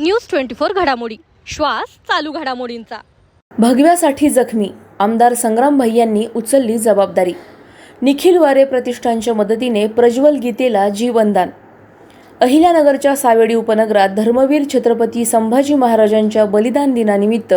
News twenty four घडामोडी. श्वास चालू घडामोडींचा. भगव्यासाठी जखमी आमदार संग्राम यांनी उचलली जबाबदारी. निखिल वारे प्रतिष्ठानच्या मदतीने प्रज्वल गीतेला जीवनदान. अहिल्यानगरच्या सावेडी उपनगरात धर्मवीर छत्रपती संभाजी महाराजांच्या बलिदान दिनानिमित्त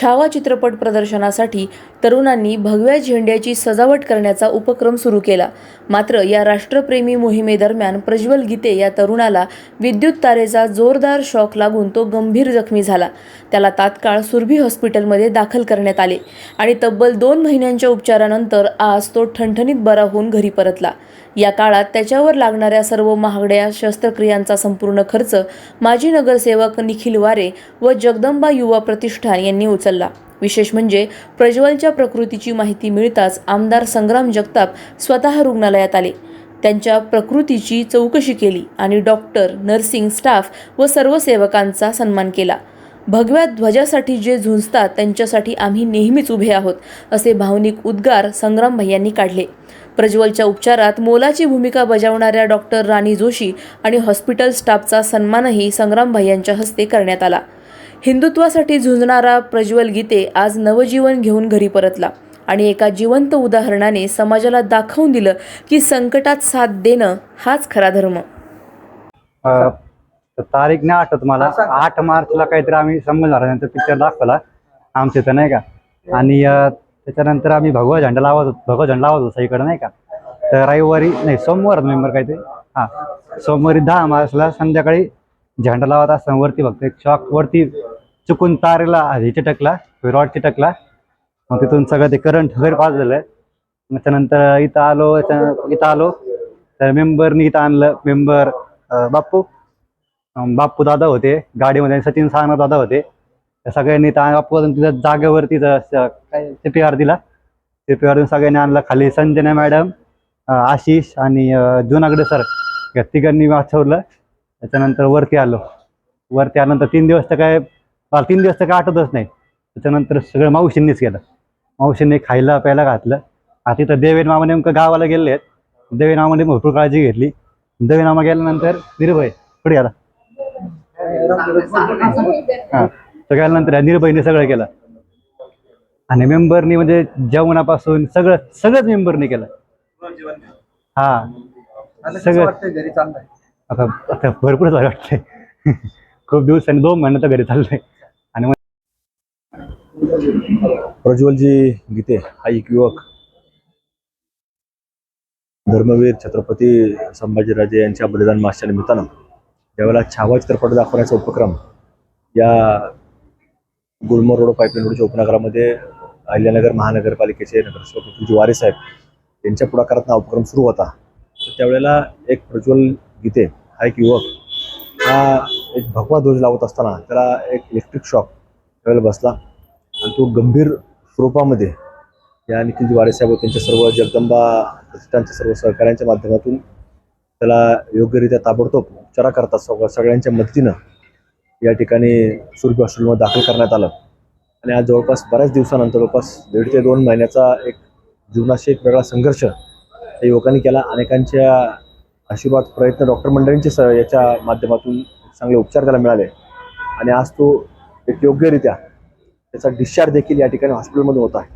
छावा चित्रपट प्रदर्शनासाठी तरुणांनी भगव्या झेंड्याची सजावट करण्याचा उपक्रम सुरू केला. मात्र या राष्ट्रप्रेमी मोहिमेदरम्यान प्रज्वल गीते या तरुणाला विद्युत तारेचा जोरदार शॉक लागून तो गंभीर जखमी झाला. त्याला तात्काळ सुरभी हॉस्पिटलमध्ये दाखल करण्यात आले आणि तब्बल दोन महिन्यांच्या उपचारानंतर आज तो ठणठणीत बरा होऊन घरी परतला. या काळात त्याच्यावर लागणाऱ्या सर्व महागड्या शस्त्रक्रिया यांचा संपूर्ण खर्च माजी नगरसेवक निखिल वारे व जगदंबा युवा प्रतिष्ठान यांनी उचलला. विशेष म्हणजे प्रज्वलच्या प्रकृतीची माहिती मिळताच आमदार संग्राम जगताप स्वतः रुग्णालयात आले. त्यांच्या प्रकृतीची चौकशी केली आणि डॉक्टर नर्सिंग स्टाफ व सर्व सेवकांचा सन्मान केला. भगव्या ध्वजासाठी जे झुंजतात त्यांच्यासाठी आम्ही नेहमीच उभे आहोत असे भावनिक उद्गार संग्राम भैयांनी काढले. प्रज्वलच्या उपचारात मोलाची भूमिका बजावणाऱ्या डॉक्टर राणी जोशी आणि हॉस्पिटल स्टाफचा सन्मानही संग्रामभाई यांच्या हस्ते करण्यात आला. हिंदुत्वासाठी झुंजणारा प्रज्वल गीते आज नवजीवन घेऊन घरी परतला आणि एका जिवंत उदाहरणाने समाजाला दाखवून दिलं की संकटात साथ देणं हाच खरा धर्म. तारीख नाही आठवत मला. आठ मार्चला काहीतरी आम्ही संभाजी महाराजांचा पिक्चर दाखवला. आमच्या इथं नाही का? आणि त्याच्यानंतर आम्ही भगवा झेंडा लावत होतो भगवा झेंडा लावत होतो इकडं नाही का? तर रविवारी नाही सोमवार मेंबर काहीतरी. हां सोमवारी दहा मार्चला संध्याकाळी झेंडा लावत असताना वरती बघतो एक शॉक वरती चुकून तारेला हे चिटकला रॉड चिटकला. मग तिथून सगळं ते करंट वगैरे पास झालं. मग त्यानंतर इथं आलो इथं आलो. तर मेंबरनी इथं आणलं मेंबर बाप्पू. बाप्पू दादा होते गाडीमध्ये सचिन साहना दादा होते. त्या सगळ्यांनी दादा तिथं जागेवरती इथं स- काय सी पी आर दिला. सी पी आर सगळ्यांनी आणलं खाली. संजना मॅडम आशिष आणि जुनागडे सर या तिघांनी वाचवलं. त्याच्यानंतर वरती आलो. वरती आल्यानंतर तीन दिवस तर काय मला तीन दिवस तर काय आठवतच नाही. त्याच्यानंतर सगळं मावशींनीच केलं. मावशींनी खायला प्यायला घातलं. आता तिथं देवेन मामा नेमकं गावाला गेले आहेत. देवेन मामाने भरपूर काळजी घेतली. देवेन मामा गेल्यानंतर निर्भय पुढे आला हा. तो गेल्यानंतर निर्भयने सगळं केलं. आणि मेंबरनी म्हणजे जेवणापासून सगळं सगळंच मेंबरनी केलं. हा. सगळं. आता आता भरपूर झालं वाटतंय. खूप दिवसांनी दोन महिने तर घरी चाललंय. आणि प्रज्वलजी गीते हा एक युवक. धर्मवीर छत्रपती संभाजीराजे यांच्या बलिदान मासच्या निमित्तानं ज्यावेळेला छावा चित्रपट दाखवण्याचा उपक्रम या गुलमोर रोड पाईपलाईन रोडच्या उपनगरामध्ये अहिल्यानगर महानगरपालिकेचे नगरसेवक मुकुलजी वारे साहेब यांच्या पुढाकारात हा उपक्रम सुरू होता. तर त्यावेळेला एक प्रज्वल गीते हा एक युवक हा एक भगवा ध्वज लावत असताना त्याला एक इलेक्ट्रिक शॉक त्यावेळेला बसला आणि तो गंभीर स्वरूपामध्ये या निखिलजी वारेसाहेब त्यांच्या सर्व जगदंबा प्रतिष्ठानच्या सर्व सहकाऱ्यांच्या माध्यमातून त्याला योग्यरित्या ताबडतोब उपचाराकरता सग सगळ्यांच्या मदतीनं या ठिकाणी सुरभी हॉस्पिटलमध्ये दाखल करण्यात आलं. आणि आज जवळपास बऱ्याच दिवसानंतर जवळपास दीड ते दोन महिन्याचा एक जीवनाशी एक वेगळा संघर्ष या युवकांनी केला. अनेकांच्या आशीर्वाद प्रयत्न डॉक्टर मंडळींचे स याच्या माध्यमातून चांगले उपचार त्याला मिळाले. आणि आज तो एक योग्यरित्या त्याचा डिस्चार्ज देखील या ठिकाणी हॉस्पिटलमधून होत आहे.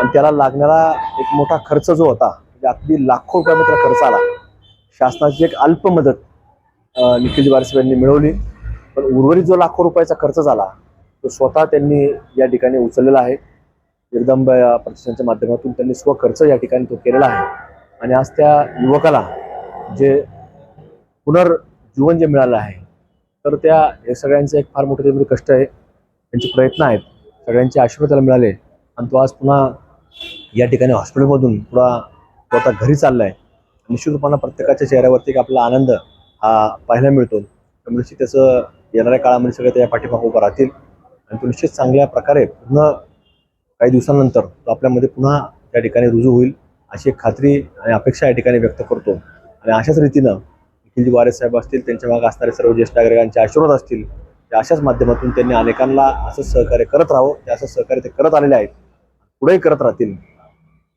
आणि त्याला लागणारा एक मोठा खर्च जो होता म्हणजे अगदी लाखो रुपयामध्ये त्याला खर्च आला. शासनाची एक अल्प मदत निखिल बारसेब यांनी मिळवली. पण उर्वरित जो लाखो रुपयाचा खर्च झाला तो स्वतः त्यांनी या ठिकाणी उचललेला आहे. जगदंबा या प्रतिष्ठानच्या माध्यमातून त्यांनी स्वखर्च या ठिकाणी तो केलेला आहे. आणि आज त्या युवकाला जे पुनर्जीवन जे मिळालं आहे तर त्या हे सगळ्यांचं एक फार मोठं त्यामध्ये कष्ट आहे. त्यांचे प्रयत्न आहेत. सगळ्यांचे आशीर्वाद त्याला मिळाले. आणि तो आज पुन्हा या ठिकाणी हॉस्पिटलमधून पुन्हा तो आता घरी चालला आहे निश्चित प्रत्येकाच्या चेहऱ्यावरती एक आपला आनंद हा पाहायला मिळतो. त्यामुळे त्याचं येणाऱ्या काळामध्ये सगळे त्या पाठीमागे उभं राहतील. आणि तो निश्चित चांगल्या प्रकारे पुन्हा काही दिवसांनंतर तो आपल्यामध्ये पुन्हा त्या ठिकाणी रुजू होईल अशी एक खात्री आणि अपेक्षा या ठिकाणी व्यक्त करतो. आणि अशाच रीतीनं निखिलजी वारे साहेब असतील त्यांच्या मागे असणारे सर्व ज्येष्ठ नागरिकांचे आशीर्वाद असतील त्या अशाच माध्यमातून त्यांनी अनेकांना असं सहकार्य करत राहावं ते असं सहकार्य ते करत आलेले आहेत पुढेही करत राहतील.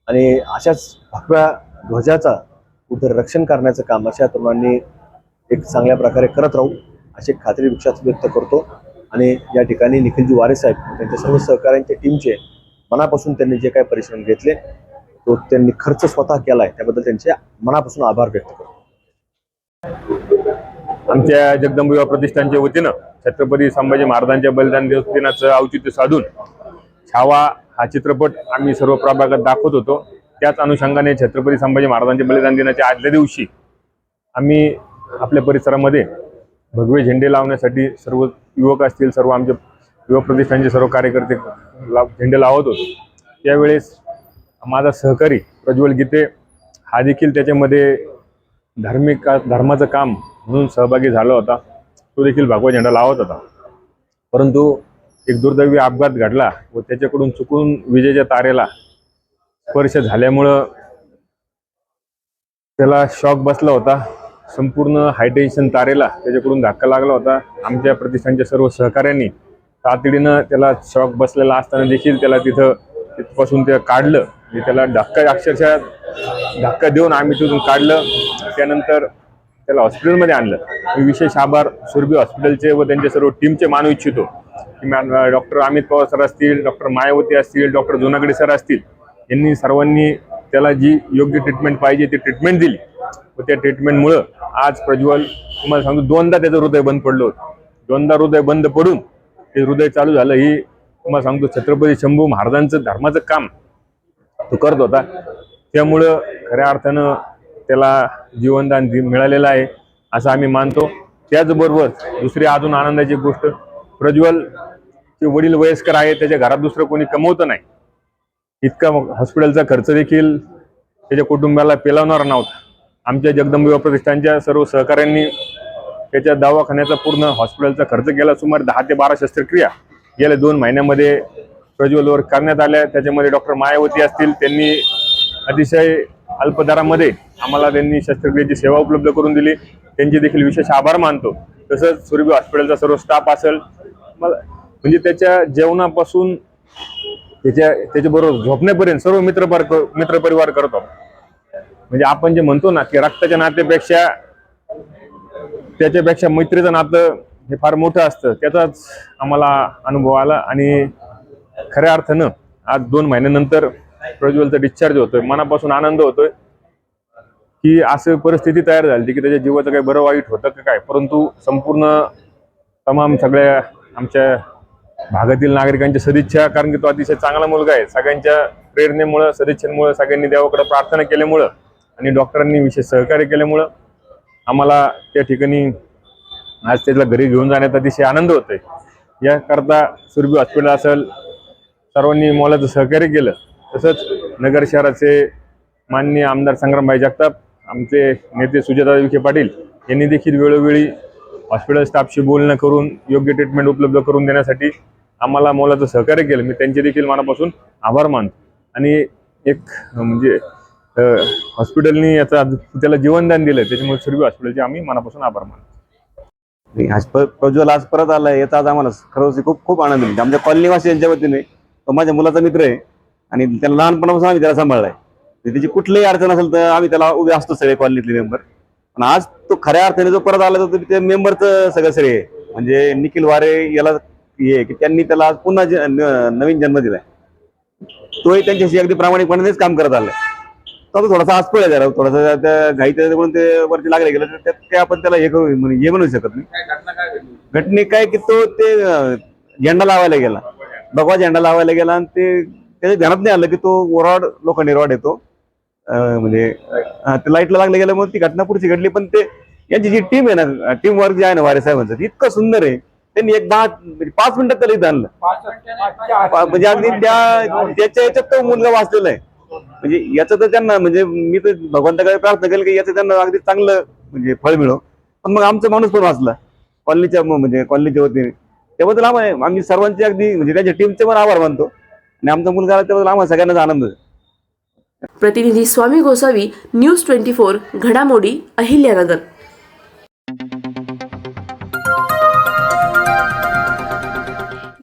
आणि अशाच भगव्या ध्वजाचा कुठं रक्षण करण्याचं काम अशा तरुणांनी एक चांगल्या प्रकारे करत राहू. अशी खात्री विश्वास व्यक्त करतो. आणि या ठिकाणी निखिलजी वारे साहेब त्यांच्या सर्व सहकाऱ्यांच्या टीमचे मनापासून त्यांनी जे काही परिश्रम घेतले तो त्यांनी खर्च स्वतः केलाय त्याबद्दल त्यांचे मनापासून आभार व्यक्त करतो. आमच्या जगदंब युवा प्रतिष्ठानच्या वतीनं छत्रपती संभाजी महाराजांच्या बलिदान दिवस दिनाचं औचित्य साधून छावा हा चित्रपट आम्ही सर्व प्रभागात दाखवत होतो. त्याच अनुषंगाने छत्रपती संभाजी महाराजांच्या बलिदान दिनाच्या आदल्या दिवशी आम्ही आपल्या परिसरामध्ये भगवे झेंडे लावण्यासाठी सर्व युवक असतील सर्व आमचे युवक प्रतिष्ठानचे सर्व कार्यकर्ते लाव झेंडे लावत होतो. त्यावेळेस माझा सहकारी प्रज्वल गीते हा देखील त्याच्यामध्ये धार्मिक धर्माचं काम म्हणून सहभागी झाला होता. तो देखील भगवा झेंडा लावत होता. परंतु एक दुर्दैवी अपघात घडला व त्याच्याकडून चुकून विजेच्या तारेला स्पर्श झाल्यामुळं त्याला शॉक बसला होता. संपूर्ण हायटेन्शन तारेला त्याच्याकडून धक्का लागला होता. आमच्या प्रतिष्ठानच्या सर्व सहकाऱ्यांनी तातडीनं त्याला शॉक बसलेला असताना देखील त्याला तिथं तिथपासून ते काढलं. त्याला धक्का अक्षरशः धक्का देऊन आम्ही तिथून काढलं. त्यानंतर त्याला हॉस्पिटलमध्ये आणलं. मी विशेष आभार सुरभी हॉस्पिटलचे व त्यांच्या सर्व टीमचे मानू इच्छितो. की डॉक्टर अमित पवार सर असतील डॉक्टर मायावती असतील डॉक्टर जुनागडे सर असतील यांनी सर्वांनी त्याला जी योग्य ट्रीटमेंट पाहिजे ती ट्रीटमेंट दिली. व त्या ट्रीटमेंटमुळं आज प्रज्वल तुम्हाला सांगतो दोनदा त्याचं हृदय बंद पडलं होतं. दोनदा हृदय बंद पडून ते हृदय चालू झालं. ही तुम्हाला सांगतो छत्रपती शंभू महाराजांचं धर्माचं काम तो करत होता. त्यामुळं खऱ्या अर्थानं त्याला जीवनदान मिळालेलं आहे असं आम्ही मानतो. त्याचबरोबर दुसरी अजून आनंदाची गोष्ट प्रज्वल चे वडील वयस्कर आहे त्याच्या घरात दुसरं कोणी कमवतं नाही. इतका हॉस्पिटलचा खर्च देखील त्याच्या कुटुंबाला पेलावणार नव्हता. आमच्या जगदंब प्रतिष्ठानच्या सर्व सहकाऱ्यांनी त्याच्या दवाखान्याचा पूर्ण हॉस्पिटलचा खर्च केला. सुमारे दहा ते बारा शस्त्रक्रिया गेल्या दोन महिन्यामध्ये प्रज्वलवर करण्यात आल्या. त्याच्यामध्ये डॉक्टर मायावती असतील. त्यांनी अतिशय अल्प दरामध्ये आम्हाला त्यांनी शस्त्रक्रियेची सेवा उपलब्ध करून दिली. त्यांचे देखील विशेष आभार मानतो. तसंच सुरभी हॉस्पिटलचा सर्व स्टाफ असेल. मला म्हणजे त्याच्या जेवणापासून त्याच्या त्याच्याबरोबर झोपण्यापर्यंत सर्व मित्रपर मित्रपरिवार करतो. म्हणजे आपण जे म्हणतो ना की रक्ताच्या नात्यापेक्षा त्याच्यापेक्षा मैत्रीचं नातं हे फार मोठं असतं. त्याचाच आम्हाला अनुभव आला आणि खऱ्या अर्थानं आज दोन महिन्यानंतर प्रज्वलचा डिस्चार्ज होतोय. मनापासून आनंद होतोय की असं परिस्थिती तयार झाली की त्याच्या जीवाचं काही बरं वाईट होतं का काय? परंतु संपूर्ण तमाम सगळ्या आमच्या भागातील नागरिकांच्या सदिच्छा कारण की तो अतिशय चांगला मुलगा आहे. सगळ्यांच्या प्रेरणेमुळं सदिच्छेमुळं सगळ्यांनी देवाकडे प्रार्थना केल्यामुळं आणि डॉक्टरांनी विशेष सहकार्य केल्यामुळं आम्हाला त्या ठिकाणी आज त्याला घरी घेऊन जाण्यात अतिशय आनंद होतोय. याकरता सुरभी हॉस्पिटल असेल सर्वांनी मोलाचं सहकार्य केलं. तसंच नगर शहराचे माननीय आमदार संग्रामभाई जगताप आमचे नेते सुजाता विखे पाटील यांनी देखील वेळोवेळी हॉस्पिटल स्टाफशी बोलणं करून योग्य ट्रीटमेंट उपलब्ध करून देण्यासाठी आम्हाला मोलाचं सहकार्य केलं. मी त्यांचे देखील मनापासून आभार मानतो. आणि एक म्हणजे हॉस्पिटलनी याचा त्याला जीवनदान दिलं त्याच्यामुळे सुरभी हॉस्पिटलचे आम्ही मनापासून आभार मानतो. आज प्रज्वल आज परत आलाय याचा आज आम्हाला खरंच खूप खूप आनंद मिळतो. आमच्या कॉलनीवासी यांच्या वतीने तो माझ्या मुलाचा मित्र आहे आणि त्याला लहानपणापासून आम्ही त्याला सांभाळलाय. त्याची कुठलीही अडचण असेल तर आम्ही त्याला उभे असतो सगळे कॉलनीतले मेंबर पण आज तो खऱ्या अर्थाने जो परत आला तर त्या मेंबरचं सगळं श्रेय आहे. म्हणजे निखिल वारे याला हे की त्यांनी त्याला आज पुन्हा नवीन जन्म दिलाय. तोही त्यांच्याशी अगदी प्रामाणिकपणेच काम करत आलाय. तो आता थोडासा आसपळ आहे जरा थोडासा त्या घाईत म्हणून ते वरती लागले गेलं तर त्यात काय आपण त्याला हे करू म्हणजे हे म्हणू शकत नाही. घटने काय की तो ते अं, झेंडा लावायला गेला. भगवा झेंडा लावायला गेला आणि ते त्याच्या ध्यानात नाही आलं की तो रॉड लोखंडी रॉड येतो म्हणजे ते लाईटला लागलं गेलं मग ती घटना पुढची घडली पण ते यांची जी टीम आहे ना टीम वर्क जे आहे ना वारे साहेबांचं ते इतकं सुंदर आहे. त्यांनी एक दहा म्हणजे पाच मिनिटात त्याला इथं आणलं. म्हणजे अगदी त्या त्याच्या याच्यात तो मुलगा वाचलेला आहे. म्हणजे याचं तर त्यांना म्हणजे मी तर भगवंताकडे प्रार्थना केली की याचं त्यांना अगदी चांगलं म्हणजे फळ मिळो. पण मग आमचा माणूस पण वाचला. कॉलनीच्या म्हणजे कॉलनीच्या वतीने. त्याबद्दल आम्हाला आम्ही सर्वांचे अगदी म्हणजे त्यांच्या टीमचे पण आभार मानतो. आणि आमचा मुलगा आला त्याबद्दल आम्हाला सगळ्यांनाच आनंद प्रतिनिधी Swami Gosavi news twenty four घडामोडी अहिल्यानगर.